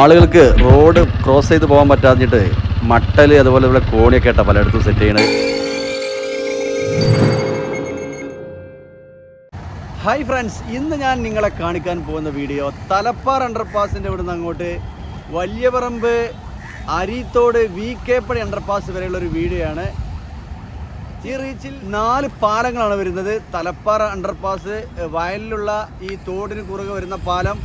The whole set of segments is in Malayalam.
ആളുകൾക്ക് റോഡ് ക്രോസ് ചെയ്ത് പോകാൻ പറ്റാഞ്ഞിട്ട് മട്ടൽ അതുപോലെ ഇവിടെ കോണിയൊക്കെ ആയിട്ടാ പലയിടത്തും സെറ്റ് ചെയ്യണത് ഹായ് ഫ്രണ്ട്സ് ഇന്ന് ഞാൻ നിങ്ങളെ കാണിക്കാൻ പോകുന്ന വീഡിയോ തലപ്പാർ അണ്ടർപാസിന്റെ ഇവിടുന്ന് അങ്ങോട്ട് Valiyaparamba Areethode V K Padi underpass വരെയുള്ള ഒരു വീഡിയോ ആണ് ഈ റീച്ചിൽ നാല് പാലങ്ങളാണ് വരുന്നത്. തലപ്പാറ അണ്ടർപാസ് വയലിലുള്ള ഈ തോടിന് കുറുകെ വരുന്ന പാലം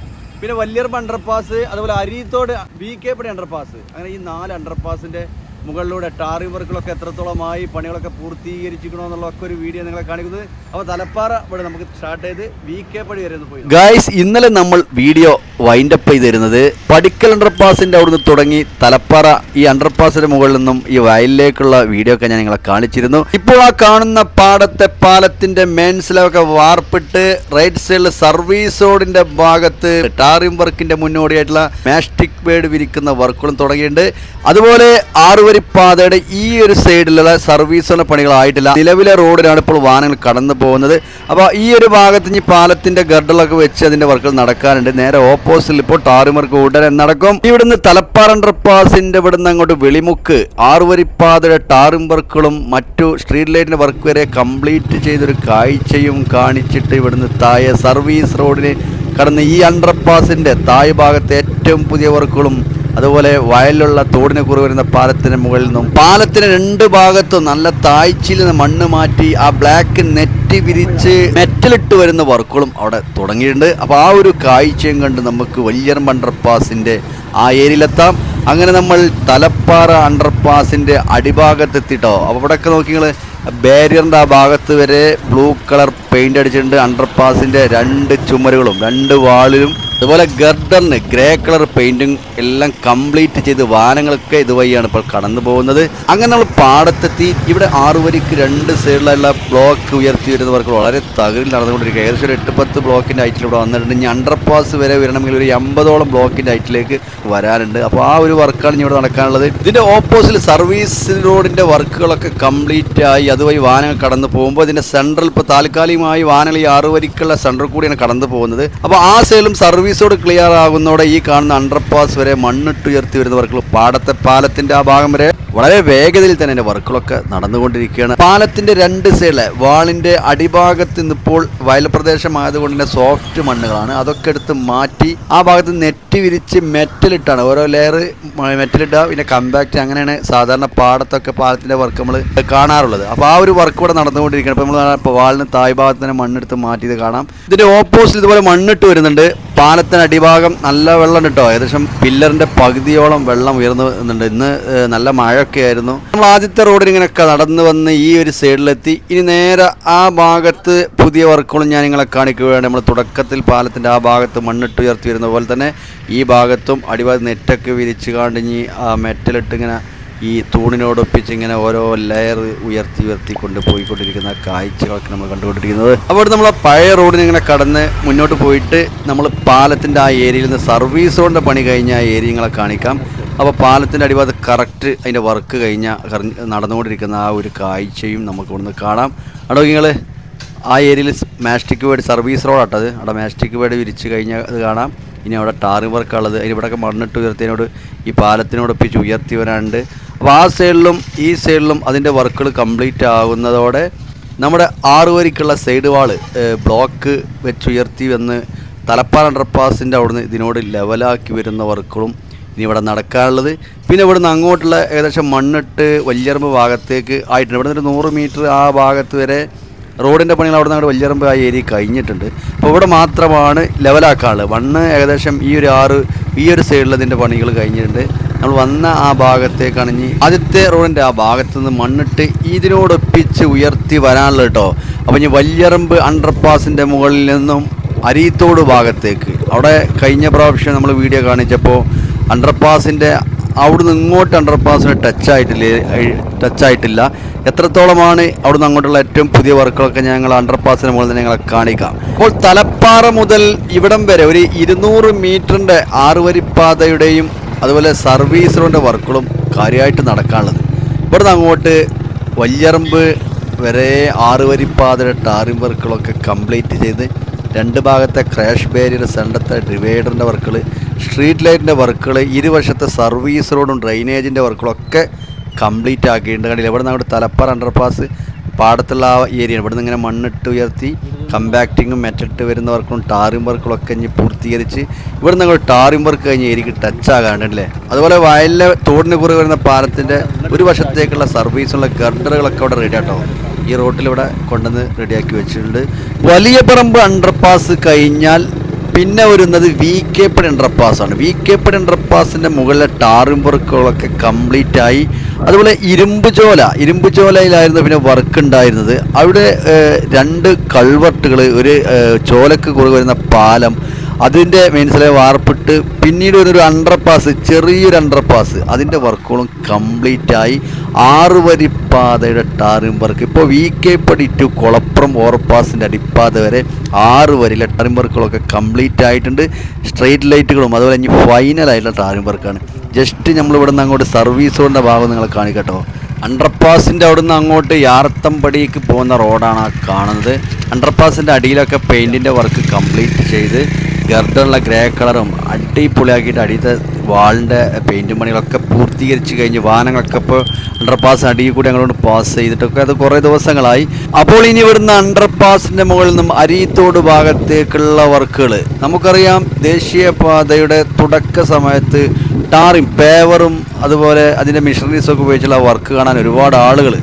പിന്നെ വല്യർപ്പ് അണ്ടർപാസ് അതുപോലെ Areethode V K Padi underpass അങ്ങനെ ഈ നാല് അണ്ടർപാസിന്റെ മുകളിലൂടെ ടാറിംഗ് വർക്കുകളൊക്കെ എത്രത്തോളമായി പണികളൊക്കെ പൂർത്തീകരിച്ചിരിക്കണോ എന്നുള്ളതൊക്കെ ഒരു വീഡിയോ നിങ്ങളെ കാണിക്കുന്നത്. അപ്പോൾ തലപ്പാറ ഇവിടെ നമുക്ക് സ്റ്റാർട്ട് ചെയ്ത് വി കെ പടി വരെ പോയി ഗായ്സ് ഇന്നലെ നമ്മൾ വീഡിയോ വൈൻഡപ്പ് ചെയ്തിരുന്നത് പടിക്കൽ അണ്ടർപാസിന്റെ അവിടുന്ന് തുടങ്ങി തലപ്പാറ ഈ അണ്ടർപാസിന്റെ മുകളിൽ നിന്നും ഈ വയലിലേക്കുള്ള വീഡിയോ ഒക്കെ ഞാൻ നിങ്ങളെ കാണിച്ചിരുന്നു. ഇപ്പോൾ ആ കാണുന്ന പാടത്തെ പാലത്തിന്റെ മെയിൻസിലൊക്കെ വാർപ്പിട്ട് റൈറ്റ് സൈഡിൽ സർവീസ് റോഡിന്റെ ഭാഗത്ത് ടാറിംഗ് വർക്കിന്റെ മുന്നോടിയായിട്ടുള്ള മാസ്റ്റിക് ബേഡ് വിരിക്കുന്ന വർക്കുകളും തുടങ്ങിയിട്ടുണ്ട്. അതുപോലെ ആറുവരിപ്പാതയുടെ ഈ ഒരു സൈഡിലുള്ള സർവീസിന്റെ പണികളായിട്ടില്ല. നിലവിലെ റോഡിലാണ് ഇപ്പോൾ വാഹനങ്ങൾ കടന്നു പോകുന്നത്. അപ്പോൾ ഈ ഒരു ഭാഗത്ത് ഇനി പാലത്തിന്റെ ഗർഡലൊക്കെ വെച്ച് അതിന്റെ വർക്കുകൾ നടക്കാനുണ്ട്. നേരെ ഓപ്പോസിറ്റിൽ ഇപ്പോൾ ടാറിമർക്ക് ഉടനെ നടക്കും. ഇവിടുന്ന് തലപ്പാറ അണ്ടർപാസിന്റെ ഇവിടുന്ന് അങ്ങോട്ട് വെളിമുക്ക്. ആറുവരിപ്പാതയുടെ ടാറിം വർക്കുകളും മറ്റു സ്ട്രീറ്റ് ലൈറ്റിന്റെ വർക്ക് വരെ കംപ്ലീറ്റ് ചെയ്തൊരു കാഴ്ചയും കാണിച്ചിട്ട് ഇവിടുന്ന് താഴെ സർവീസ് റോഡിന് കടന്ന് ഈ അണ്ടർ അണ്ടർപാസിന്റെ താഴെ ഭാഗത്തെ ഏറ്റവും പുതിയ വർക്കുകളും അതുപോലെ വയലിലുള്ള തോടിനെ കുറി വരുന്ന പാലത്തിന് മുകളിൽ നിന്നും പാലത്തിന് രണ്ട് ഭാഗത്തും നല്ല താഴ്ചയിൽ നിന്ന് മണ്ണ് മാറ്റി ആ ബ്ലാക്ക് നെറ്റ് വിരിച്ച് മെറ്റലിട്ട് വരുന്ന വർക്കുകളും അവിടെ തുടങ്ങിയിട്ടുണ്ട്. അപ്പോൾ ആ ഒരു കാഴ്ചയും കണ്ട് നമുക്ക് വലിയ അണ്ടർപാസിന്റെ ആ ഏരിയയിലെത്താം. അങ്ങനെ നമ്മൾ തലപ്പാറ അണ്ടർപാസിന്റെ അടിഭാഗത്തെത്തിട്ടോ. അപ്പോൾ ഇവിടെയൊക്കെ നോക്കി നിങ്ങൾ ബാരിയറിന്റെ ആ ഭാഗത്ത് വരെ ബ്ലൂ കളർ പെയിന്റ് അടിച്ചിട്ടുണ്ട് അണ്ടർപാസിന്റെ രണ്ട് ചുമരുകളും രണ്ട് വാളിലും. അതുപോലെ ഗർഡറിന് ഗ്രേ കളർ പെയിന്റിങ് എല്ലാം കംപ്ലീറ്റ് ചെയ്ത് വാഹനങ്ങളൊക്കെ ഇതുവഴിയാണ് ഇപ്പോൾ കടന്നു പോകുന്നത്. അങ്ങനെ നമ്മൾ പാടത്തെത്തി. ഇവിടെ ആറു വരിക്ക് രണ്ട് സൈഡിലുള്ള ബ്ലോക്ക് ഉയർത്തി വരുന്നവർക്ക് വളരെ തകരിൽ നടന്നുകൊണ്ടിരിക്കുക. ഏകദേശം ഒരു എട്ട് പത്ത് ബ്ലോക്കിന്റെ ഹൈറ്റിൽ ഇവിടെ വന്നിട്ടുണ്ട്. ഇനി അണ്ടർപാസ് വരെ വരണമെങ്കിൽ ഒരു എൺപതോളം ബ്ലോക്കിന്റെ ഹൈറ്റിലേക്ക് വരാനുണ്ട്. അപ്പോൾ ആ ഒരു വർക്കാണ് ഇവിടെ നടക്കാനുള്ളത്. ഇതിന്റെ ഓപ്പോസിറ്റ് സർവീസ് റോഡിന്റെ വർക്കുകളൊക്കെ കംപ്ലീറ്റ് ആയി. അതുവഴി വാഹനങ്ങൾ കടന്നു പോകുമ്പോൾ ഇതിന്റെ സെൻട്രൽ ഇപ്പോൾ താൽക്കാലികമായി വാഹനങ്ങൾ ഈ ആറു വരിക്കുള്ള സെൻട്രൽ കൂടിയാണ് കടന്നു പോകുന്നത്. അപ്പോൾ ആ സൈഡിലും സർവീസ് റോഡ് ക്ലിയർ ആകുന്നതോടെ ഈ കാണുന്ന അണ്ടർപാസ് വരെ മണ്ണിട്ട് ഉയർത്തി വരുന്ന വർക്കുകൾ പാടത്തെ പാലത്തിന്റെ ആ ഭാഗം വരെ വളരെ വേഗതയിൽ തന്നെ എന്റെ വർക്കുകളൊക്കെ നടന്നുകൊണ്ടിരിക്കുകയാണ്. പാലത്തിന്റെ രണ്ട് സൈഡിലെ വാളിന്റെ അടിഭാഗത്ത് നിന്നിപ്പോൾ വയൽ പ്രദേശമായതുകൊണ്ട് തന്നെ സോഫ്റ്റ് മണ്ണുകളാണ്. അതൊക്കെ എടുത്ത് മാറ്റി ആ ഭാഗത്ത് നെറ്റ് വിരിച്ച് മെറ്റലിട്ടാണ് ഓരോ ലെയർ മെറ്റലിട്ടുക പിന്നെ കമ്പാക്റ്റ് അങ്ങനെയാണ് സാധാരണ പാടത്തൊക്കെ പാലത്തിന്റെ വർക്ക് നമ്മൾ കാണാറുള്ളത്. അപ്പോൾ ആ ഒരു വർക്ക് ഇവിടെ നടന്നുകൊണ്ടിരിക്കുകയാണ്. ഇപ്പോൾ നമ്മൾ ഇപ്പോൾ വാളിന് തായ് ഭാഗത്ത് തന്നെ മണ്ണെടുത്ത് മാറ്റിയത് കാണാം. ഇതിന്റെ ഓപ്പോസിറ്റ് ഇതുപോലെ മണ്ണിട്ട് വരുന്നുണ്ട്. പാലത്തിന് അടിഭാഗം നല്ല വെള്ളം കിട്ടോ. ഏകദേശം പില്ലറിന്റെ പകുതിയോളം വെള്ളം ഉയർന്നു വരുന്നുണ്ട്. ഇന്ന് നല്ല മഴയൊക്കെ ആയിരുന്നു. നമ്മൾ ആദ്യത്തെ റോഡിൽ ഇങ്ങനെയൊക്കെ നടന്നു വന്ന് ഈ ഒരു സൈഡിലെത്തി. ഇനി നേരെ ആ ഭാഗത്ത് പുതിയ വർക്കുകളും ഞാൻ നിങ്ങളെ കാണിക്കുകയാണ്. നമ്മൾ തുടക്കത്തിൽ പാലത്തിന്റെ ആ ഭാഗത്ത് മണ്ണിട്ട് ഉയർത്തി വരുന്ന പോലെ തന്നെ ഈ ഭാഗത്തും അടിഭാഗത്ത് നെറ്റൊക്കെ വിരിച്ച് കാണ്ടിഞ്ഞ് മെറ്റലിട്ട് ഇങ്ങനെ ഈ തൂണിനോടൊപ്പിച്ച് ഇങ്ങനെ ഓരോ ലെയർ ഉയർത്തി ഉയർത്തി കൊണ്ട് പോയിക്കൊണ്ടിരിക്കുന്ന കാഴ്ചകളൊക്കെ നമ്മൾ കണ്ടുകൊണ്ടിരിക്കുന്നത്. അവിടെ നമ്മൾ ആ പഴയ റോഡിന് ഇങ്ങനെ കടന്ന് മുന്നോട്ട് പോയിട്ട് നമ്മൾ പാലത്തിന്റെ ആ ഏരിയയിൽ നിന്ന് സർവീസ് റോഡിന്റെ പണി കഴിഞ്ഞ ആ ഏരിയ നിങ്ങളെ കാണിക്കാം. അപ്പോൾ പാലത്തിന്റെ അടിഭാഗത്ത് കറക്റ്റ് അതിന്റെ വർക്ക് കഴിഞ്ഞ നടന്നുകൊണ്ടിരിക്കുന്ന ആ ഒരു കാഴ്ചയും നമുക്ക് ഇവിടുന്ന് കാണാം. അടോ നിങ്ങൾ ആ ഏരിയയിൽ മാസ്റ്റിക് വേഡ് സർവീസ് റോഡാട്ടത് അവിടെ മാസ്റ്റിക് വേഡ് വിരിച്ച് കഴിഞ്ഞാൽ അത് കാണാം. ഇനി അവിടെ ടാറിംഗ് വർക്കുള്ളത് അതിന് ഇവിടെയൊക്കെ മണ്ണിട്ട് ഉയർത്തിയതിനോട് ഈ പാലത്തിനോടൊപ്പിച്ച് ഉയർത്തി വരാനുണ്ട് അപ്പോൾ ആ സൈഡിലും ഈ സൈഡിലും അതിന്റെ വർക്കുകൾ കംപ്ലീറ്റ് ആകുന്നതോടെ നമ്മുടെ ആറ് വരിക്കുള്ള സൈഡ് വാൾ ബ്ലോക്ക് വെച്ചുയർത്തി വന്ന് തലപ്പാൽ അണ്ടർപാസിന്റെ അവിടുന്ന് ഇതിനോട് ലെവലാക്കി വരുന്ന വർക്കുകളും ഇനി ഇവിടെ നടക്കാനുള്ളത്. പിന്നെ ഇവിടുന്ന് അങ്ങോട്ടുള്ള ഏകദേശം മണ്ണിട്ട് വല്യറമ്പ് ഭാഗത്തേക്ക് ആയിട്ടുണ്ട്. ഇവിടെ നിന്ന് ഒരു നൂറ് മീറ്റർ ആ ഭാഗത്ത് വരെ റോഡിന്റെ പണികൾ അവിടെ നിന്ന് വലിയറമ്പ് ആ ഏരിയ കഴിഞ്ഞിട്ടുണ്ട്. അപ്പോൾ ഇവിടെ മാത്രമാണ് ലെവലാക്കാനുള്ളത്. മണ്ണ് ഏകദേശം ഈ ഒരു ആറ് ഈ ഒരു സൈഡിൽ പണികൾ കഴിഞ്ഞിട്ടുണ്ട്. നമ്മൾ വന്ന ആ ഭാഗത്തേക്കാണ് ഇനി ആദ്യത്തെ റോഡിന്റെ ആ ഭാഗത്ത് നിന്ന് മണ്ണിട്ട് ഇതിനോടൊപ്പിച്ച് ഉയർത്തി വരാനുള്ളത് കേട്ടോ അപ്പോൾ ഇനി വലിയറമ്പ് അണ്ടർപാസിന്റെ മുകളിൽ നിന്നും അരീത്തോട് ഭാഗത്തേക്ക്. അവിടെ കഴിഞ്ഞ പ്രാവശ്യം നമ്മൾ വീഡിയോ കാണിച്ചപ്പോൾ അണ്ടർപാസിന്റെ അവിടുന്ന് ഇങ്ങോട്ട് അണ്ടർപാസിന് ടച്ച് ആയിട്ടില്ല ടച്ച് ആയിട്ടില്ല. എത്രത്തോളമാണ് അവിടുന്ന് അങ്ങോട്ടുള്ള ഏറ്റവും പുതിയ വർക്കുകളൊക്കെ ഞങ്ങൾ അണ്ടർപാസിന് മുകളിൽ നിന്ന് ഞങ്ങളെ കാണിക്കാം. അപ്പോൾ തലപ്പാറ മുതൽ ഇവിടം വരെ ഒരു ഇരുന്നൂറ് മീറ്ററിന്റെ ആറുവരിപ്പാതയുടെയും അതുപോലെ സർവീസ് റോഡിന്റെ വർക്കുകളും കാര്യമായിട്ട് നടക്കാനുള്ളത്. ഇവിടുന്ന് അങ്ങോട്ട് വല്യറമ്പ് വരെ ആറ് ആറുവരിപ്പാതയുടെ ടാറിംഗ് വർക്കുകളൊക്കെ കംപ്ലീറ്റ് ചെയ്ത് രണ്ട് ഭാഗത്തെ ക്രാഷ് ബാരിയർ സെന്റത്തെ ഡിവൈഡറിന്റെ വർക്കുകൾ സ്ട്രീറ്റ് ലൈറ്റിന്റെ വർക്കുകൾ ഇരുവശത്തെ സർവീസ് റോഡും ഡ്രൈനേജിന്റെ വർക്കുകളൊക്കെ കംപ്ലീറ്റ് ആക്കിയിട്ടുണ്ട്. കണ്ടില്ല? ഇവിടെ നിന്ന് അങ്ങോട്ട് തലപ്പാറ അണ്ടർപാസ് പാടത്തുള്ള ആ ഏരിയ ഇവിടെ നിന്ന് ഇങ്ങനെ മണ്ണിട്ട് ഉയർത്തി കമ്പാക്റ്റിങ്ങും മെറ്റിട്ട് വരുന്നവർക്കും വർക്കും ടാറിംഗ് വർക്കുകളൊക്കെ ഇനി പൂർത്തീകരിച്ച് ഇവിടെ നിങ്ങൾ ടാറിം വർക്ക് കഴിഞ്ഞ് എനിക്ക് ടച്ച് ആകാണ്ടല്ലേ അതുപോലെ വയലിലെ തോടിന് കുറി വരുന്ന പാലത്തിന്റെ ഒരു വശത്തേക്കുള്ള സർവീസുള്ള ഗർഡറുകളൊക്കെ അവിടെ റെഡി ആട്ടോ. ഈ റോട്ടിൽ ഇവിടെ കൊണ്ടുവന്ന് റെഡിയാക്കി വെച്ചിട്ടുണ്ട്. വലിയ പറമ്പ് അണ്ടർപാസ് കഴിഞ്ഞാൽ പിന്നെ വരുന്നത് വി കെ പട് ഇൻട്രപ്പാസാണ് വി കെ പട് അണ്ടർപാസിന്റെ മുകളിലെ ടാറും വർക്കുകളൊക്കെ കംപ്ലീറ്റ് ആയി. അതുപോലെ ഇരുമ്പ് ചോല. ഇരുമ്പ് ചോലയിലായിരുന്നു പിന്നെ വർക്ക് ഉണ്ടായിരുന്നത്. അവിടെ രണ്ട് കൾവർട്ടുകൾ ഒരു ചോലക്ക് കുറവ് വരുന്ന പാലം അതിന്റെ മെയിൻസിലെ വാർപ്പിട്ട് പിന്നീട് ഒരു അണ്ടർപാസ് ചെറിയൊരു അണ്ടർപാസ് അതിന്റെ വർക്കുകളും കംപ്ലീറ്റ് ആയി. ആറ് വരി പാതയുടെ ടാറിംഗ് വർക്ക് ഇപ്പോൾ V K Padi to Kulappuram ഓവർപാസിന്റെ അടിപ്പാത വരെ ആറ് വരിയിലെ ടാറിംഗ് വർക്കുകളൊക്കെ കംപ്ലീറ്റ് ആയിട്ടുണ്ട്. സ്ട്രെയിറ്റ് ലൈറ്റുകളും അതുപോലെ ഇനി ഫൈനലായിട്ടുള്ള ടാറിംഗ് വർക്കാണ് ജസ്റ്റ് നമ്മൾ ഇവിടെ നിന്ന് അങ്ങോട്ട് സർവീസ് റോഡിന്റെ ഭാഗം നിങ്ങൾ കാണിക്കട്ടോ അണ്ടർപാസിന്റെ അവിടെ നിന്ന് അങ്ങോട്ട് യാർത്തമ്പടിക്ക് പോകുന്ന റോഡാണ് കാണുന്നത്. അണ്ടർപാസിന്റെ അടിയിലൊക്കെ പെയിന്റിന്റെ വർക്ക് കംപ്ലീറ്റ് ചെയ്ത് ഗർഡറുള്ള ഗ്രേ കളറും അടിപൊളിയാക്കിയിട്ട് അടിയത്തെ വാളിന്റെ പെയിന്റും പണികളൊക്കെ പൂർത്തീകരിച്ച് കഴിഞ്ഞ് വാഹനങ്ങളൊക്കെ ഇപ്പോൾ അണ്ടർപാസ് അടിയിൽ കൂടി അങ്ങോട്ട് പാസ് ചെയ്തിട്ടൊക്കെ അത് കുറേ ദിവസങ്ങളായി. അപ്പോൾ ഇനി ഇവിടുന്ന് അണ്ടർപാസിന്റെ മുകളിൽ നിന്നും അരീത്തോട് ഭാഗത്തേക്കുള്ള വർക്കുകൾ. നമുക്കറിയാം ദേശീയപാതയുടെ തുടക്ക സമയത്ത് ടാറിങ് പേവറും അതുപോലെ അതിന്റെ മിഷനറീസൊക്കെ ഉപയോഗിച്ചുള്ള വർക്ക് കാണാൻ ഒരുപാട് ആളുകൾ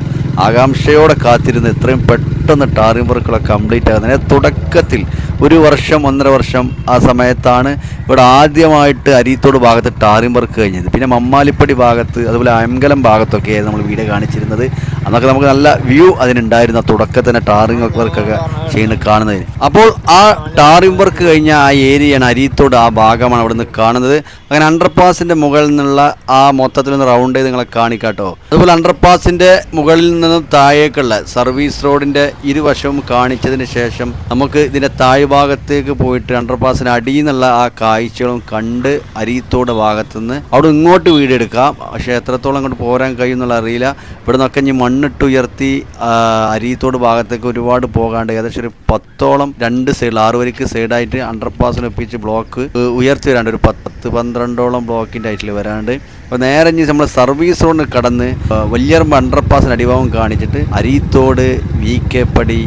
ആകാംക്ഷയോടെ കാത്തിരുന്ന് ഇത്രയും പെട്ടെന്ന് ടാറിംഗ് വർക്കുകളൊക്കെ കംപ്ലീറ്റ് ആകുന്നതിന് തുടക്കത്തിൽ ഒരു വർഷം ഒന്നര വർഷം ആ സമയത്താണ് ഇവിടെ ആദ്യമായിട്ട് അരീത്തോട് ഭാഗത്ത് ടാറിംഗ് വർക്ക് കഴിഞ്ഞത്. പിന്നെ മമ്മാലിപ്പടി ഭാഗത്ത് അതുപോലെ അയങ്കലം ഭാഗത്തൊക്കെ നമ്മൾ വീഡിയോ കാണിച്ചിരുന്നത്. അന്നൊക്കെ നമുക്ക് നല്ല വ്യൂ അതിനുണ്ടായിരുന്നു തുടക്കത്തിൽ തന്നെ ടാറിംഗ് വർക്കൊക്കെ ചെയ്യുന്നത് കാണുന്നതിന് അപ്പോൾ ആ ടാറിംഗ് വർക്ക് കഴിഞ്ഞ ആ ഏരിയയാണ് അരിത്തോട് ആ ഭാഗമാണ് അവിടെ നിന്ന് കാണുന്നത്. അങ്ങനെ അണ്ടർപാസിന്റെ മുകളിൽ നിന്നുള്ള ആ മൊത്തത്തിൽ നിന്ന് റൗണ്ട് ചെയ്ത് നിങ്ങളെ കാണിക്കാട്ടോ. അതുപോലെ അണ്ടർപാസിന്റെ മുകളിൽ നിന്ന് താഴേക്കുള്ള സർവീസ് റോഡിന്റെ ഇരുവശവും കാണിച്ചതിന് ശേഷം നമുക്ക് ഇതിന്റെ ഇതിന്റെ താഴ്ഭാഗത്തേക്ക് പോയിട്ട് അണ്ടർപാസിന് അടിയിൽ നിന്നുള്ള ആ കാഴ്ചകളും കണ്ട് അരീത്തോട് ഭാഗത്തുനിന്ന് അവിടെ ഇങ്ങോട്ട് വീഡിയോ എടുക്കാം പക്ഷേ എത്രത്തോളം അങ്ങോട്ട് പോരാൻ കഴിയുന്നുള്ള അറിയില്ല. ഇവിടെ നിന്നൊക്കെ ഇനി മണ്ണിട്ട് ഉയർത്തി ആ, അരീത്തോട് ഭാഗത്തേക്ക് ഒരുപാട് പോകാണ്ട് ഏകദേശം ഒരു പത്തോളം രണ്ട് സൈഡിൽ ആറ് വരിക്ക് സൈഡായിട്ട് അണ്ടർപാസിന് ഒപ്പിച്ച് ബ്ലോക്ക് ഉയർത്തി വരാണ്ട് ഒരു പത്ത് പന്ത്രണ്ടോളം ബ്ലോക്കിന്റെ ആയിട്ടിൽ വരാണ്ട്. അപ്പോൾ നേരെ ഇനി നമ്മൾ സർവീസ് റോഡ് കടന്ന് വലിയറമ്പ് അണ്ടർ അണ്ടർപാസിന് അടിഭാവം കാണിച്ചിട്ട് അരീത്തോട് വി കെ പടി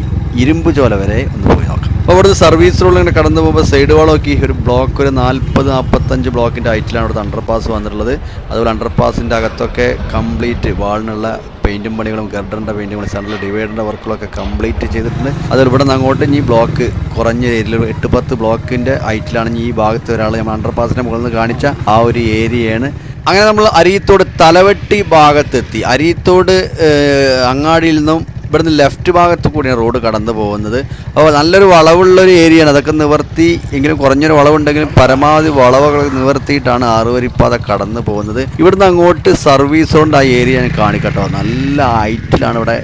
ഇരുമ്പ് ചോല വരെ ഒന്ന് പോയി നോക്കാം. അപ്പോൾ അവിടുത്തെ സർവീസ് റോഡിൽ ഇങ്ങനെ കടന്നു പോകുമ്പോൾ സൈഡ് വാളൊക്കെ ഒരു ബ്ലോക്ക് ഒരു നാൽപ്പത് നാൽപ്പത്തഞ്ച് ബ്ലോക്കിന്റെ ഹൈറ്റിലാണ് ഇവിടുത്തെ അണ്ടർപാസ് വന്നിട്ടുള്ളത്. അതുപോലെ അണ്ടർപാസിന്റെ അകത്തൊക്കെ കംപ്ലീറ്റ് വാളിനുള്ള പെയിന്റും പണികളും ഗർഡറിന്റെ പെയിന്റുകളും സെൻട്രൽ ഡിവൈഡറിന്റെ വർക്കുകളൊക്കെ കംപ്ലീറ്റ് ചെയ്തിട്ടുണ്ട്. അതിൽ ഇവിടെ നിന്ന് അങ്ങോട്ട് ഇനി ബ്ലോക്ക് കുറഞ്ഞ ഏരിയയിൽ എട്ട് പത്ത് ബ്ലോക്കിന്റെ ഹൈറ്റിലാണ് ഈ ഭാഗത്ത് ഒരാൾ നമ്മൾ അണ്ടർപാസിന്റെ മുകളിൽ നിന്ന് കാണിച്ച ആ ഒരു ഏരിയയാണ്. അങ്ങനെ നമ്മൾ അരിയത്തോട് തലവെട്ടി ഭാഗത്തെത്തി. അരിയത്തോട് അങ്ങാടിയിൽ നിന്നും ഇവിടുന്ന് ലെഫ്റ്റ് ഭാഗത്ത് കൂടിയാണ് റോഡ് കടന്നു പോകുന്നത്. അപ്പോൾ നല്ലൊരു വളവുള്ളൊരു ഏരിയയാണ് അതൊക്കെ നിവർത്തി എങ്കിലും കുറഞ്ഞൊരു വളവുണ്ടെങ്കിലും പരമാവധി വളവുകൾ നിവർത്തിയിട്ടാണ് ആറുവരിപ്പാത കടന്നു പോകുന്നത്. ഇവിടുന്ന് അങ്ങോട്ട് സർവീസ് റോഡ് ആ ഏരിയ കാണിക്കട്ടോ. നല്ല ഹൈറ്റിലാണ് ഇവിടെ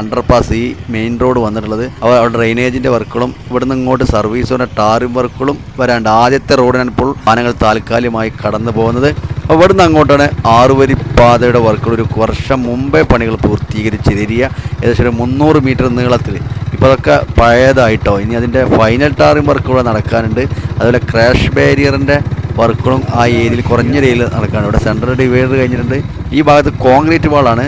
അണ്ടർപാസ് ഈ മെയിൻ റോഡ് വന്നിട്ടുള്ളത്. അപ്പോൾ അവിടെ ഡ്രെയിനേജിന്റെ വർക്കുകളും ഇവിടുന്ന് ഇങ്ങോട്ട് സർവീസിന്റെ ടാറിംഗ് വർക്കുകളും വരാണ്ട് ആദ്യത്തെ റോഡിനാണ് ഇപ്പോൾ വാഹനങ്ങൾ താൽക്കാലികമായി കടന്നു പോകുന്നത്. അപ്പോൾ ഇവിടുന്ന് അങ്ങോട്ടാണ് ആറുവരി പാതയുടെ വർക്കുകൾ. ഒരു വർഷം മുമ്പേ പണികൾ പൂർത്തീകരിച്ച് ഏരിയ ഏകദേശം ഒരു മുന്നൂറ് മീറ്റർ നീളത്തിൽ. ഇപ്പോൾ അതൊക്കെ പഴയതായിട്ടോ. ഇനി അതിന്റെ ഫൈനൽ ടാറിംഗ് വർക്കുകൾ നടക്കാനുണ്ട്. അതുപോലെ ക്രാഷ് ബാരിയറിന്റെ വർക്കുകളും ആ ഏരിയയിൽ കുറഞ്ഞ ഏരിയയിൽ നടക്കാനുണ്ട്. ഇവിടെ സെൻട്രൽ ഡിവൈഡർ കഴിഞ്ഞിട്ടുണ്ട്. ഈ ഭാഗത്ത് കോൺക്രീറ്റ് വാളാണ്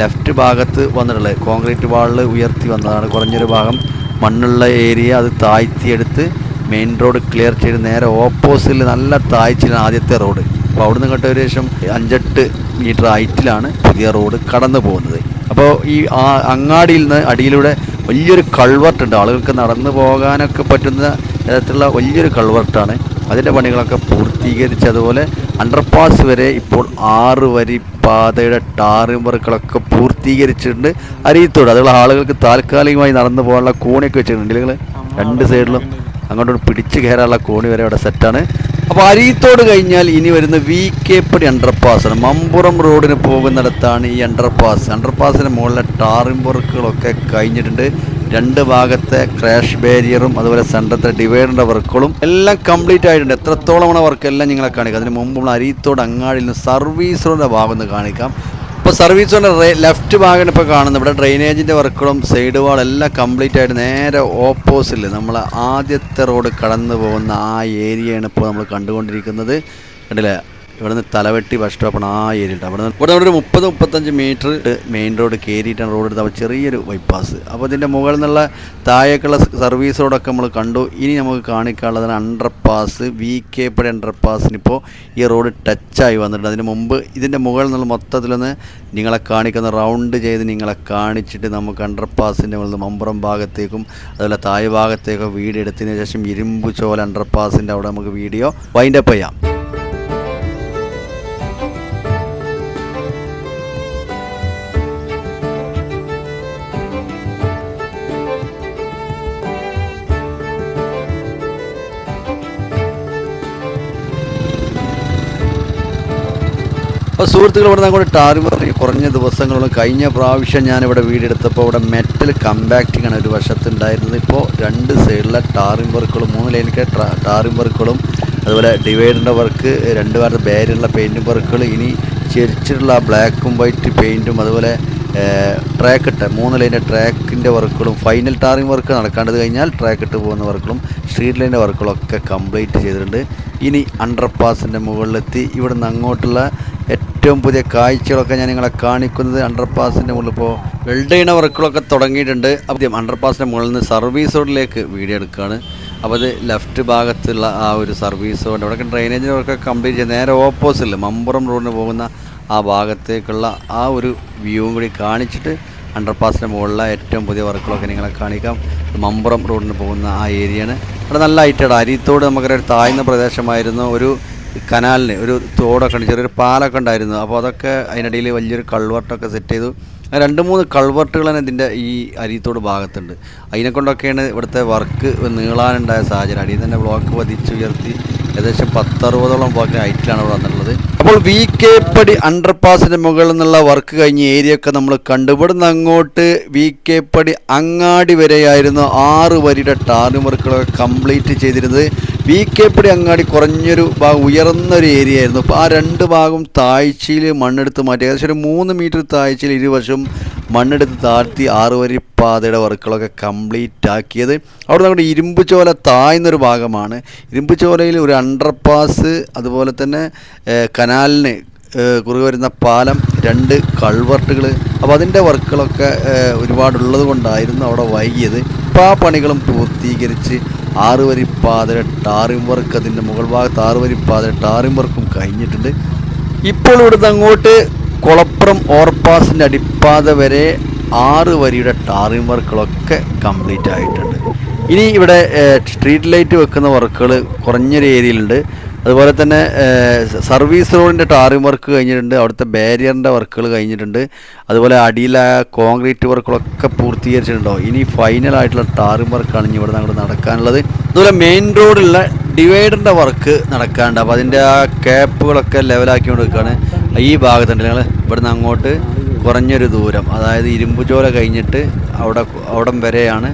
ലെഫ്റ്റ് ഭാഗത്ത് വന്നിട്ടുള്ളത്. കോൺക്രീറ്റ് വാളിൽ ഉയർത്തി വന്നതാണ് കുറഞ്ഞൊരു ഭാഗം. മണ്ണുള്ള ഏരിയ അത് താഴ്ത്തിയെടുത്ത് മെയിൻ റോഡ് ക്ലിയർ ചെയ്ത് നേരെ ഓപ്പോസിറ്റിൽ നല്ല താഴ്ചയിലാണ് ആദ്യത്തെ റോഡ് അപ്പോൾ അവിടുന്ന് കേട്ട ഏകദേശം അഞ്ചെട്ട് മീറ്റർ ഹൈറ്റിലാണ് പുതിയ റോഡ് കടന്നു പോകുന്നത്. അപ്പോൾ ഈ ആ അങ്ങാടിയിൽ നിന്ന് അടിയിലൂടെ വലിയൊരു കൾവർട്ട് ഉണ്ട്. ആളുകൾക്ക് നടന്നു പോകാനൊക്കെ പറ്റുന്ന തരത്തിലുള്ള വലിയൊരു കൾവർട്ടാണ്. അതിന്റെ പണികളൊക്കെ പൂർത്തീകരിച്ച് അതുപോലെ അണ്ടർപാസ് വരെ ഇപ്പോൾ ആറ് വരി പാതയുടെ ടാറിംഗ് വർക്കുകളൊക്കെ പൂർത്തീകരിച്ചിട്ടുണ്ട്. അരിയത്തോട് അതുള്ള ആളുകൾക്ക് താൽക്കാലികമായി നടന്നു പോകാനുള്ള കോണിയൊക്കെ വെച്ചിട്ടുണ്ട്. ഇല്ലെങ്കിൽ രണ്ട് സൈഡിലും അങ്ങോട്ട് പിടിച്ച് കയറാനുള്ള കോണി വരെ അവിടെ സെറ്റാണ് അപ്പോൾ അരീത്തോട് കഴിഞ്ഞാൽ ഇനി വരുന്ന വി കെ പടി അണ്ടർപാസ് ആണ്. മമ്പുറം റോഡിന് പോകുന്നിടത്താണ് ഈ അണ്ടർപാസ് അണ്ടർപാസിന് മുകളിലെ ടാറിംഗ് വർക്കുകളൊക്കെ കഴിഞ്ഞിട്ടുണ്ട്. രണ്ട് ഭാഗത്തെ ക്രാഷ് ബാരിയറും അതുപോലെ സെന്ററിലെ ഡിവൈഡറിന്റെ വർക്കുകളും എല്ലാം കംപ്ലീറ്റ് ആയിട്ടുണ്ട്. എത്രത്തോളമാണ് വർക്ക് എല്ലാം നിങ്ങളെ കാണിക്കാം. അതിന് മുമ്പ് നമ്മൾ അരീത്തോട് അങ്ങാടിയിൽ നിന്ന് സർവീസ് ഭാഗം ഒന്ന് കാണിക്കാം. ഇപ്പോൾ സർവീസ് റേ ലെഫ്റ്റ് ഭാഗമാണ് ഇപ്പോൾ കാണുന്നത്. ഇവിടെ ഡ്രെയിനേജിന്റെ വർക്കുകളും സൈഡ് വാൾ എല്ലാം കംപ്ലീറ്റ് ആയിട്ട് നേരെ ഓപ്പോസിറ്റിൽ നമ്മൾ ആദ്യത്തെ റോഡ് കടന്നു പോകുന്ന ആ ഏരിയയാണ് ഇപ്പോൾ നമ്മൾ കണ്ടുകൊണ്ടിരിക്കുന്നത്. കണ്ടില്ലേ? ഇവിടെ നിന്ന് തലവെട്ടി ബസ് സ്റ്റോപ്പാണ് ആ ഏരിയ അവിടെ നിന്ന് ഇവിടെ ഒരു മുപ്പത് മുപ്പത്തഞ്ച് മീറ്റർ മെയിൻ റോഡ് കയറിയിട്ടാണ് റോഡ് എടുത്ത് അപ്പോൾ ചെറിയൊരു ബൈപ്പാസ് അപ്പോൾ ഇതിന്റെ മുകളിൽ നിന്നുള്ള താഴേക്കുള്ള സർവീസ് റോഡൊക്കെ നമ്മൾ കണ്ടു. ഇനി നമുക്ക് കാണിക്കാനുള്ളതാണ് underpass V K Padi under പാസിനിപ്പോൾ ഈ റോഡ് ടച്ചായി വന്നിട്ടുണ്ട്. അതിന് മുമ്പ് ഇതിന്റെ മുകളിൽ നിന്നുള്ള മൊത്തത്തിലൊന്ന് നിങ്ങളെ കാണിക്കുന്ന റൗണ്ട് ചെയ്ത് നിങ്ങളെ കാണിച്ചിട്ട് നമുക്ക് അണ്ടർ പാസിന്റെ മുകളിൽ മമ്പുറം ഭാഗത്തേക്കും അതുപോലെ താഴ് ഭാഗത്തേക്കും വീഡിയോ എടുത്തതിന് ശേഷം ഇരുമ്പ് ചോല അണ്ടർ പാസിന്റെ അവിടെ നമുക്ക് വീഡിയോ വൈൻഡപ്പ് ചെയ്യാം. അപ്പോൾ സുഹൃത്തുക്കൾ ഇവിടെ അങ്ങോട്ട് പറഞ്ഞ്. കുറഞ്ഞ ദിവസങ്ങളോളം കഴിഞ്ഞ പ്രാവശ്യം ഞാനിവിടെ വീടെടുത്തപ്പോൾ ഇവിടെ മെറ്റൽ കമ്പാക്റ്റിംഗ് ആണ് ഒരു വശത്തുണ്ടായിരുന്നത്. ഇപ്പോൾ രണ്ട് സൈഡിലെ ടാറിംഗ് വർക്കുകളും മൂന്ന് ലൈനിലെ ടാറിംഗ് വർക്കുകളും അതുപോലെ ഡിവൈഡറിന്റെ വർക്ക് രണ്ട് വാരത്തെ ബാരിയുള്ള പെയിന്റും വർക്കുകൾ ഇനി ചെരിച്ചിട്ടുള്ള ബ്ലാക്കും വൈറ്റ് പെയിന്റും അതുപോലെ ട്രാക്ക് ഇട്ട മൂന്ന് ലൈന്റെ ട്രാക്കിന്റെ വർക്കുകളും ഫൈനൽ ടാറിംഗ് വർക്ക് നടക്കേണ്ടത് കഴിഞ്ഞാൽ ട്രാക്ക് ഇട്ട് പോകുന്ന വർക്കുകളും സ്ട്രീറ്റ് ലൈന്റെ വർക്കുകളൊക്കെ കംപ്ലീറ്റ് ചെയ്തിട്ടുണ്ട്. ഇനി അണ്ടർ പാസിന്റെ മുകളിലെത്തി. ഇവിടുന്ന് അങ്ങോട്ടുള്ള ഏറ്റവും പുതിയ കാഴ്ചകളൊക്കെ ഞാൻ നിങ്ങളെ കാണിക്കുന്നത് അണ്ടർ പാസിന്റെ മുകളിൽ ഇപ്പോൾ വെൽഡ് വർക്കുകളൊക്കെ തുടങ്ങിയിട്ടുണ്ട്. ആദ്യം അണ്ടർ പാസിന്റെ മുകളിൽ നിന്ന് സർവീസ് റോഡിലേക്ക് വീഡിയോ എടുക്കുകയാണ് അപ്പോൾ അത് ലെഫ്റ്റ് ഭാഗത്തുള്ള ആ ഒരു സർവീസ് റോഡ് അവിടെ ഡ്രെയിനേജ് വർക്കൊക്കെ കംപ്ലീറ്റ് ചെയ്ത് നേരെ ഓപ്പോസിറ്റിൽ മമ്പുറം റോഡിന് പോകുന്ന ആ ഭാഗത്തേക്കുള്ള ആ ഒരു വ്യൂവും കൂടി കാണിച്ചിട്ട് അണ്ടർ പാസിന്റെ മുകളിലെ ഏറ്റവും പുതിയ വർക്കുകളൊക്കെ നിങ്ങളെ കാണിക്കാം. മമ്പുറം റോഡിന് പോകുന്ന ആ ഏരിയയാണ് അവിടെ നല്ല ഐറ്റഡ് അരിത്തോട് നമുക്കൊരു താഴ്ന്ന പ്രദേശമായിരുന്നു. ഒരു കനാലിന് ഒരു തോടൊക്കെ ഉണ്ട് ചെറിയൊരു പാലൊക്കെ ഉണ്ടായിരുന്നു. അപ്പോൾ അതൊക്കെ അതിനിടയിൽ വലിയൊരു കൾവർട്ടൊക്കെ സെറ്റ് ചെയ്തു. രണ്ട് മൂന്ന് കൾവർട്ടുകൾ തന്നെ ഇതിന്റെ ഈ അരിത്തോട് ഭാഗത്തുണ്ട്. അതിനെക്കൊണ്ടൊക്കെയാണ് ഇവിടുത്തെ വർക്ക് നീളാനുണ്ടായ സാഹചര്യം. അടിയിൽ തന്നെ ബ്ലോക്ക് പതിച്ചുയർത്തി ഏകദേശം പത്തറുപതോളം ഭാഗം ഹൈറ്റിലാണ് ഇവിടെ വന്നിട്ടുള്ളത്. അപ്പോൾ വി കെ പടി അണ്ടർ പാസിന്റെ മുകളിൽ നിന്നുള്ള വർക്ക് കഴിഞ്ഞ ഏരിയ ഒക്കെ നമ്മൾ കണ്ടു. ഇവിടുന്ന് അങ്ങോട്ട് വി കെ പടി അങ്ങാടി വരെയായിരുന്നു ആറ് വരിയുടെ ടാറിംഗ് വർക്കുകളൊക്കെ കംപ്ലീറ്റ് ചെയ്തിരുന്നത്. വി കെ പടി അങ്ങാടി കുറഞ്ഞൊരു ഭാഗം ഉയർന്നൊരു ഏരിയ ആയിരുന്നു. അപ്പോൾ ആ രണ്ട് ഭാഗം താഴ്ചയിൽ മണ്ണെടുത്ത് മാറ്റി. ഏകദേശം ഒരു മൂന്ന് മീറ്റർ താഴ്ചയിൽ ഇരുവശം മണ്ണെടുത്ത് താഴ്ത്തി ആറ് വരി പാതയുടെ വർക്കുകളൊക്കെ കംപ്ലീറ്റ് ആക്കിയത് അവിടെ നമ്മുടെ ഇരുമ്പ് ചോല താഴ്ന്നൊരു ഭാഗമാണ്. ഇരുമ്പ് ചോലയിൽ ഒരു അണ്ടർ പാസ് അതുപോലെ തന്നെ കനാലിന് കുറുകെ വരുന്ന പാലം രണ്ട് കൾവർട്ടുകൾ. അപ്പോൾ അതിന്റെ വർക്കുകളൊക്കെ ഒരുപാടുള്ളത് കൊണ്ടായിരുന്നു അവിടെ വൈകിയത്. ഇപ്പോൾ ആ പണികളും പൂർത്തീകരിച്ച് ആറ് വരി പാതയുടെ ടാറിംഗ് വർക്ക് അതിന്റെ മുകൾ ഭാഗത്ത് ആറുവരിപ്പാതയുടെ വരി പാതയുടെ ടാറിംഗ് വർക്കും കഴിഞ്ഞിട്ടുണ്ട്. ഇപ്പോൾ ഇവിടുന്ന് അങ്ങോട്ട് കുളപ്പുറം ഓവർപാസിന്റെ അടിപ്പാത വരെ ആറ് വരിയുടെ ടാറിംഗ് വർക്കുകളൊക്കെ കംപ്ലീറ്റ് ആയിട്ടുണ്ട്. ഇനി ഇവിടെ സ്ട്രീറ്റ് ലൈറ്റ് വെക്കുന്ന വർക്കുകൾ കുറഞ്ഞൊരു ഏരിയയിലുണ്ട് അതുപോലെ തന്നെ സർവീസ് റോഡിന്റെ ടാറിംഗ് വർക്ക് കഴിഞ്ഞിട്ടുണ്ട്. അവിടുത്തെ ബാരിയറിന്റെ വർക്കുകൾ കഴിഞ്ഞിട്ടുണ്ട്. അതുപോലെ അടിയിലെ കോൺക്രീറ്റ് വർക്കുകളൊക്കെ പൂർത്തീകരിച്ചിട്ടുണ്ടോ? ഇനി ഫൈനൽ ആയിട്ടുള്ള ടാറിംഗ് വർക്കാണ് ഇനി ഇവിടെ അങ്ങോട്ട് നടക്കാനുള്ളത്. അതുപോലെ മെയിൻ റോഡിലുള്ള ഡിവൈഡറിന്റെ വർക്ക് നടക്കാനുണ്ട്. അപ്പോൾ അതിന്റെ ആ ക്യാപ്പുകളൊക്കെ ലെവലാക്കി കൊടുക്കുകയാണ് ഈ ഭാഗത്തുണ്ട്. ഞങ്ങൾ ഇവിടുന്ന് അങ്ങോട്ട് കുറഞ്ഞൊരു ദൂരം അതായത് ഇരുമ്പുചോല കഴിഞ്ഞിട്ട് അവിടെ അവിടം വരെയാണ്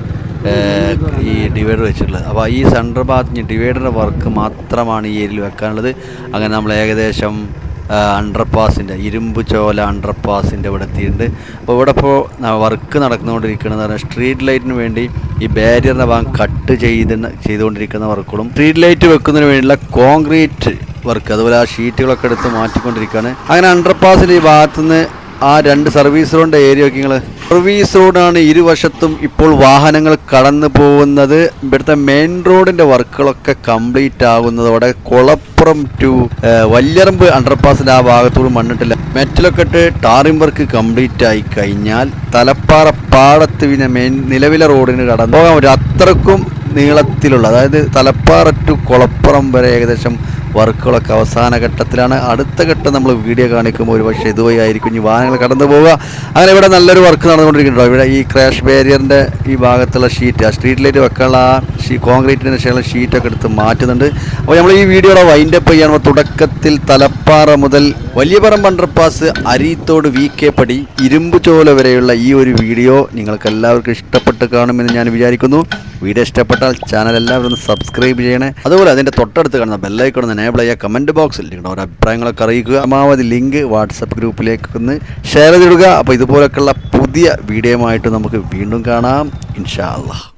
ഈ ഡിവൈഡർ വെച്ചിട്ടുള്ളത്. അപ്പോൾ ഈ സെൻട്രൽ ഭാഗത്ത് ഡിവൈഡറിന്റെ വർക്ക് മാത്രമാണ് ഈ ഏരിയയിൽ വെക്കാനുള്ളത്. അങ്ങനെ നമ്മൾ ഏകദേശം അണ്ടർപാസിന്റെ ഇരുമ്പ് ചോല അണ്ടർപാസിന്റെ ഇവിടെ എത്തിയിട്ടുണ്ട്. അപ്പോൾ ഇവിടെ ഇപ്പോൾ വർക്ക് നടന്നുകൊണ്ടിരിക്കുന്നത് പറഞ്ഞാൽ സ്ട്രീറ്റ് ലൈറ്റിന് വേണ്ടി ഈ ബാരിയറിന്റെ ഭാഗം കട്ട് ചെയ്ത് ചെയ്തുകൊണ്ടിരിക്കുന്ന വർക്കുകളും സ്ട്രീറ്റ് ലൈറ്റ് വെക്കുന്നതിന് വേണ്ടിയുള്ള കോൺക്രീറ്റ് വർക്ക് അതുപോലെ ആ ഷീറ്റുകളൊക്കെ എടുത്ത് മാറ്റിക്കൊണ്ടിരിക്കുകയാണ് അങ്ങനെ അണ്ടർപാസിൽ ഈ ഭാഗത്തുനിന്ന് ആ രണ്ട് സർവീസ് റോഡിന്റെ ഏരിയ ഒക്കെ നിങ്ങൾ സർവീസ് റോഡാണ് ഇരുവശത്തും ഇപ്പോൾ വാഹനങ്ങൾ കടന്നു പോകുന്നത്. ഇവിടുത്തെ മെയിൻ റോഡിന്റെ വർക്കുകളൊക്കെ കംപ്ലീറ്റ് ആകുന്നതോടെ കുളപ്പുറം ടു വല്യറമ്പ് അണ്ടർപാസിന്റെ ആ ഭാഗത്തോട് മണ്ണിട്ടില്ല. മെറ്റലൊക്കെ ഇട്ട് ടാറിംഗ് വർക്ക് കംപ്ലീറ്റ് ആയി കഴിഞ്ഞാൽ തലപ്പാറ പാടത്ത് പിന്നെ മെയിൻ നിലവിലെ റോഡിന് കടന്നു പോകാൻ ഒരു അത്രക്കും നീളത്തിലുള്ള അതായത് തലപ്പാറ ടു കുളപ്പുറം വരെ ഏകദേശം വർക്കുകളൊക്കെ അവസാന ഘട്ടത്തിലാണ്. അടുത്ത ഘട്ടം നമ്മൾ വീഡിയോ കാണിക്കുമ്പോൾ ഒരു പക്ഷേ ഇതുവഴി ആയിരിക്കും ഇനി വാഹനങ്ങൾ കടന്നു പോവുക. അങ്ങനെ ഇവിടെ നല്ലൊരു വർക്ക് നടന്നുകൊണ്ടിരിക്കുന്നുണ്ടോ ഇവിടെ ഈ ക്രാഷ് ബാരിയറിന്റെ ഈ ഭാഗത്തുള്ള ഷീറ്റ് ആ സ്ട്രീറ്റ് ലൈറ്റ് വെക്കാനുള്ള ആ ഷീ കോൺക്രീറ്റിന്റെ ശേഷം ഷീറ്റൊക്കെ എടുത്ത് മാറ്റുന്നുണ്ട്. അപ്പോൾ നമ്മൾ ഈ വീഡിയോയുടെ വൈൻഡപ്പ് ചെയ്യാൻ തുടക്കത്തിൽ തലപ്പാറ മുതൽ വലിയപറം underpass Areethode V K Padi Irumbu ചോല വരെയുള്ള ഈ ഒരു വീഡിയോ നിങ്ങൾക്ക് എല്ലാവർക്കും ഇഷ്ടപ്പെട്ട് കാണുമെന്ന് ഞാൻ വിചാരിക്കുന്നു. വീഡിയോ ഇഷ്ടപ്പെട്ടാൽ ചാനൽ എല്ലാവരും ഒന്ന് സബ്സ്ക്രൈബ് ചെയ്യണേ. അതുപോലെ അതിന്റെ തൊട്ടടുത്ത് കാണുന്ന ബെല്ലൈക്കോൺ ഒന്ന് ചെയ്യുക കമന്റ് ബോക്സിൽ നിങ്ങളുടെ ഓരോ അഭിപ്രായങ്ങളൊക്കെ അറിയിക്കുക. പരമാവധി ലിങ്ക് വാട്സപ്പ് ഗ്രൂപ്പിലേക്ക് ഒന്ന് ഷെയർ ചെയ്തിടുക. അപ്പോൾ ഇതുപോലൊക്കെയുള്ള പുതിയ വീഡിയോയുമായിട്ട് നമുക്ക് വീണ്ടും കാണാം. ഇൻഷാ അള്ളാഹ്